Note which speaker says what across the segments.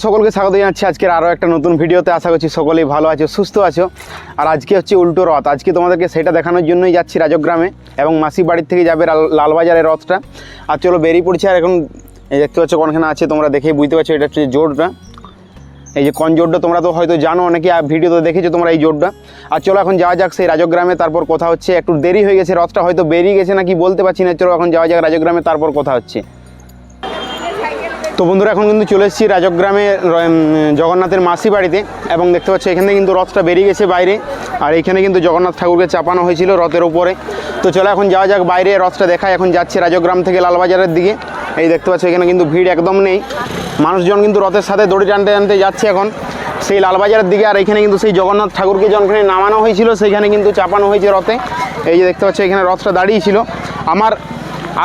Speaker 1: সকলকে স্বাগত জানাচ্ছি। আজকের আরও একটা নতুন ভিডিওতে। আশা করছি সকলেই ভালো আছো, সুস্থ আছো। আর আজকে হচ্ছে উল্টো রথ। আজকে তোমাদেরকে সেটা দেখানোর জন্যই যাচ্ছি রাজগ্রামে এবং মাসি বাড়ির থেকে যাবে লাল- লালবাজারের রথটা। আর চলো বেরিয়ে পড়ছে। আর এখন দেখতে পাচ্ছ কোনখানে আছে তোমরা দেখেই বুঝতে পারছ, এটা হচ্ছে জোরটা। এই যে কোন জোরটা তোমরা তো হয়তো জানো, অনেকে ভিডিওতে দেখেছ তোমরা এই জোরটা। আর চলো এখন যাওয়া যাক সেই রাজগ্রামে, তারপর কথা হচ্ছে। একটু দেরি হয়ে গেছে, রথটা হয়তো বেরিয়ে গেছে নাকি বলতে পারছি না। চলো এখন যাওয়া যাক রাজগ্রামে, তারপর কথা হচ্ছে। তো বন্ধুরা, এখন কিন্তু চলে এসেছি রাজগ্রামে জগন্নাথের মাসি বাড়িতে। এবং দেখতে পাচ্ছি এখানে কিন্তু রথটা বেরিয়ে গেছে বাইরে। আর এখানে কিন্তু জগন্নাথ ঠাকুরকে চাপানো হয়েছিল রথের উপরে। তো চলো এখন যাওয়া যাক বাইরে, রথটা দেখায়। এখন যাচ্ছে রাজগ্রাম থেকে লালবাজারের দিকে। এই দেখতে পাচ্ছ, এখানে কিন্তু ভিড় একদম নেই। মানুষজন কিন্তু রথের সাথে দড়ি টানতে টানতে যাচ্ছে এখন। সেই লালবাজারের দিকে, আর এখানে কিন্তু সেই জগন্নাথ ঠাকুরকে যখন নামানো হয়েছিল, সেইখানে কিন্তু চাপানো হয়েছে রথে। এই যে দেখতে পাচ্ছ, এখানে রথটা দাঁড়িয়েছিল আমার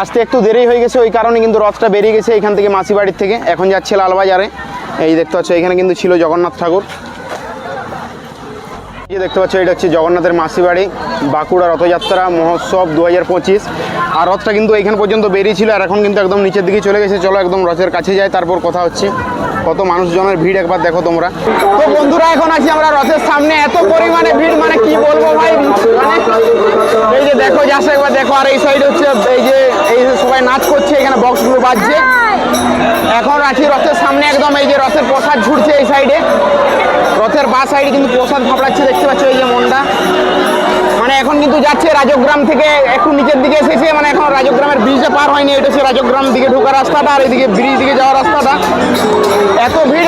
Speaker 1: আসতে একটু দেরি হয়ে গেছে, ওই কারণে কিন্তু রথটা বেরিয়ে গেছে এখান থেকে মাসি বাড়ির থেকে। এখন যাচ্ছে লালবাজারে। এই দেখতে পাচ্ছ, এখানে কিন্তু ছিল জগন্নাথ ঠাকুর। এই দেখতে পাচ্ছ, এটা হচ্ছে জগন্নাথের মাসি বাড়ি, বাঁকুড়া রথযাত্রা মহোৎসব দু হাজার পঁচিশ। আর রথটা কিন্তু এইখান পর্যন্ত বেরিয়েছিল, আর এখন কিন্তু একদম নিচের দিকে চলে গেছে। চলো একদম রথের কাছে যাই, তারপর কথা হচ্ছে। কত মানুষজনের ভিড় একবার দেখো তোমরা। তো বন্ধুরা, এখন আছি আমরা রথের সামনে। এত পরিমাণে ভিড় মানে কি বলব ভাই? মানে এই যে দেখো যাচ্ছে একবার দেখো, আর এই সাইড হচ্ছে, এই যে, এই সবাই নাচ করছে, এখানে বক্সগুলো বাজছে। এখন আছি রথের সামনে একদম এই যে রথের প্রসাদ ঝুড়ছে এই সাইডে। রথের বা সাইডে কিন্তু প্রসাদ ভাবড়াচ্ছে, দেখতে পাচ্ছ এই যে মনটা। মানে এখন কিন্তু যাচ্ছে রাজগ্রাম থেকে একটু নিচের দিকে এসেছে মানে এখন রাজগ্রামের ব্রিজটা পার হয়নি, এটা হচ্ছে রাজগ্রাম দিকে ঢোকার রাস্তাটা আর এদিকে ব্রিজ দিকে যাওয়ার রাস্তাটা। এত ভিড়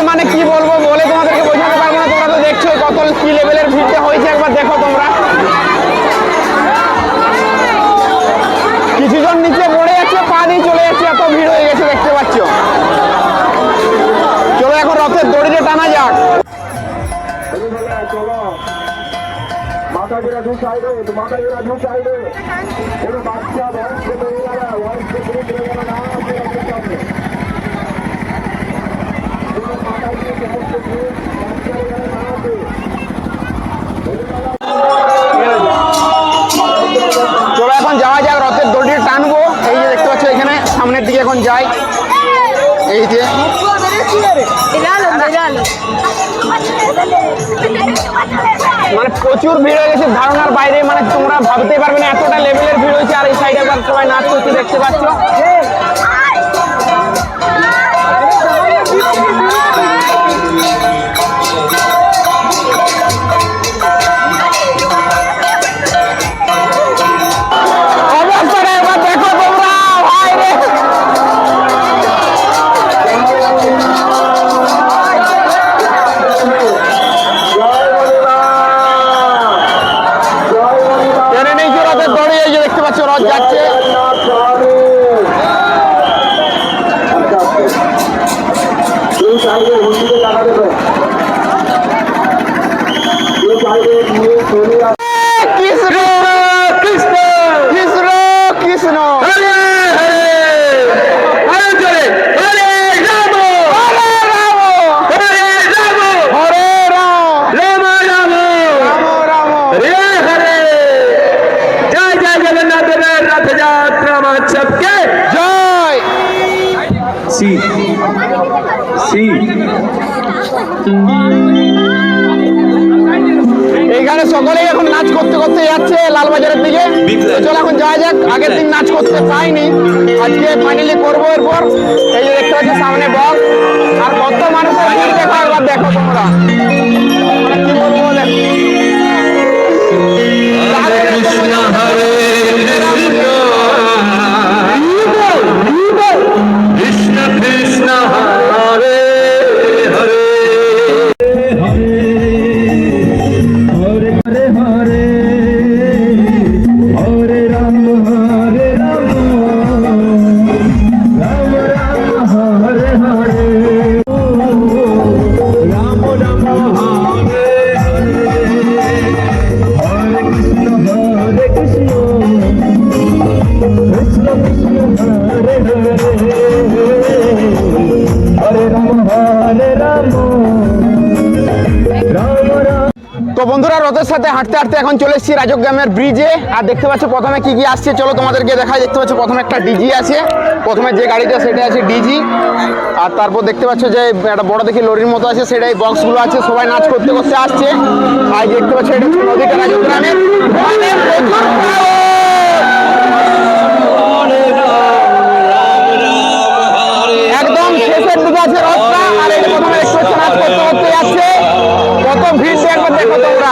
Speaker 2: দু সাইডে মাথা দু সাইডে। কোনো বাচ্চা বয়স্ক মহিলারা বয়স্ক পুরুষরা যেন না আসে রথের সামনে। কোনো মাথা দিয়ে সমস্ত পুরুষ বাচ্চারা যেন না আসে
Speaker 1: চলো এখন যাওয়া যাক রথের দড়িটা টানবো। এই যে দেখতে পাচ্ছ এখানে সামনের দিকে এখন যাই। এই যে. মানে প্রচুর ভিড় হয়ে গেছে, ধারণার বাইরে মানে তোমরা ভাবতে পারবে না, এতটা লেভেলের ভিড় হয়েছে, আর এই সাইডে সবাই নাচ করছে, দেখতে পাচ্ছ। কৃষ্ণ কৃষ্ণ কৃষ্ণ কৃষ্ণ হরে হরে হরে হরে রাম হরে রাম হরে রাম হরে রাম রাম রাম রাম রাম
Speaker 3: হরে হরে জয় জয় জগন্নাথের রথযাত্রা মহোৎসবকে
Speaker 1: জয়
Speaker 3: সি সি
Speaker 1: এইখানে সকলেই এখন নাচ করতে করতে যাচ্ছে লালবাজারের দিকে। চলো এখন যাওয়া যাক আগের দিন নাচ করতে পাইনি আজকে ফাইনালি করব এরপর। এই যে দেখতে পাচ্ছি সামনে বক্স। আর কত মানুষের দেখো একবার দেখো তোমরা। তো বন্ধুরা, রথের সাথে হাঁটতে হাঁটতে এখন চলে এসেছি রাজগ্রামের ব্রিজে আর দেখতে পাচ্ছ, প্রথমে কি কি আসছে? চলো তোমাদেরকে দেখা দেখতে পাচ্ছ, প্রথমে একটা ডিজি আছে। প্রথমে যে গাড়িটা, সেটা আছে ডিজি আর তারপর দেখতে পাচ্ছ যে, একটা বড় দেখি লরির মতো আছে, সেটাই বক্সগুলো আছে। সবাই নাচ করতে করতে আসছে। আর দেখতে পাচ্ছ, এটা তোমরা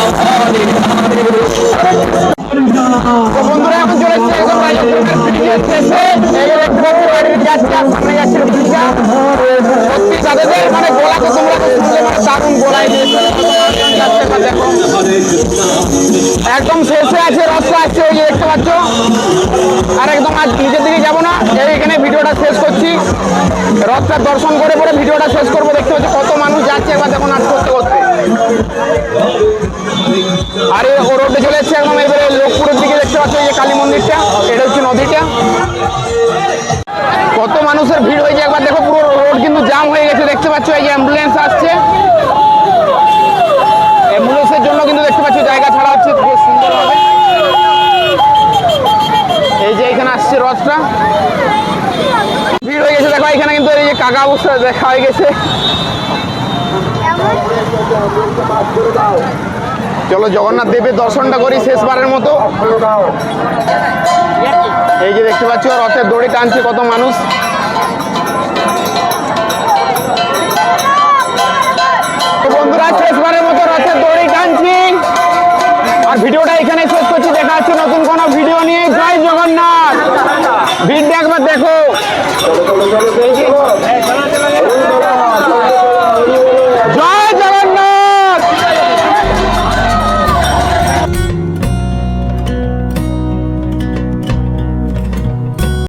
Speaker 1: একদম শেষে আছে রথটা আছে, ওই দেখতে পাচ্ছ। আর একদম আজ নিজের দিকে যাব না, এই এখানে ভিডিওটা শেষ করছি। রথটা দর্শন করে পরে ভিডিওটা শেষ করব, দেখতে পাচ্ছ কত মানুষ যাচ্ছে এবার দেখো নাচ করতে করতে। আর ও রোডে চলে এসছে একদম, এবারে লোকপুরের দিকে দেখতে পাচ্ছ, এই যে কালী মন্দিরটা, এটা হচ্ছে নদীটা। কত মানুষের ভিড় হয়েছে একবার দেখো পুরো রোড কিন্তু জাম হয়ে গেছে দেখতে পাচ্ছ এই যে অ্যাম্বুলেন্স আসছে অ্যাম্বুলেন্সের জন্য কিন্তু দেখতে পাচ্ছ জায়গা ছাড়া হচ্ছে খুব সুন্দরভাবে এই যে রথটা ভিড় হয়ে গেছে, দেখো, এখানে কিন্তু এই যে কাকা অবস্থা দেখা হয়ে গেছে। চলো, জগন্নাথ দেবের দর্শনটা করি শেষবারের মতো। এই যে দেখতে পাচ্ছ, রথের দড়ি টানছে কত মানুষ। বন্ধুরা, শেষবারের মতো রথের দড়ি টানছি। আর ভিডিওটা এখানে শেষ করছি, দেখা হচ্ছে নতুন কোনো ভিডিও নিয়ে। জয় জগন্নাথ! ভিড়টা একবার দেখো।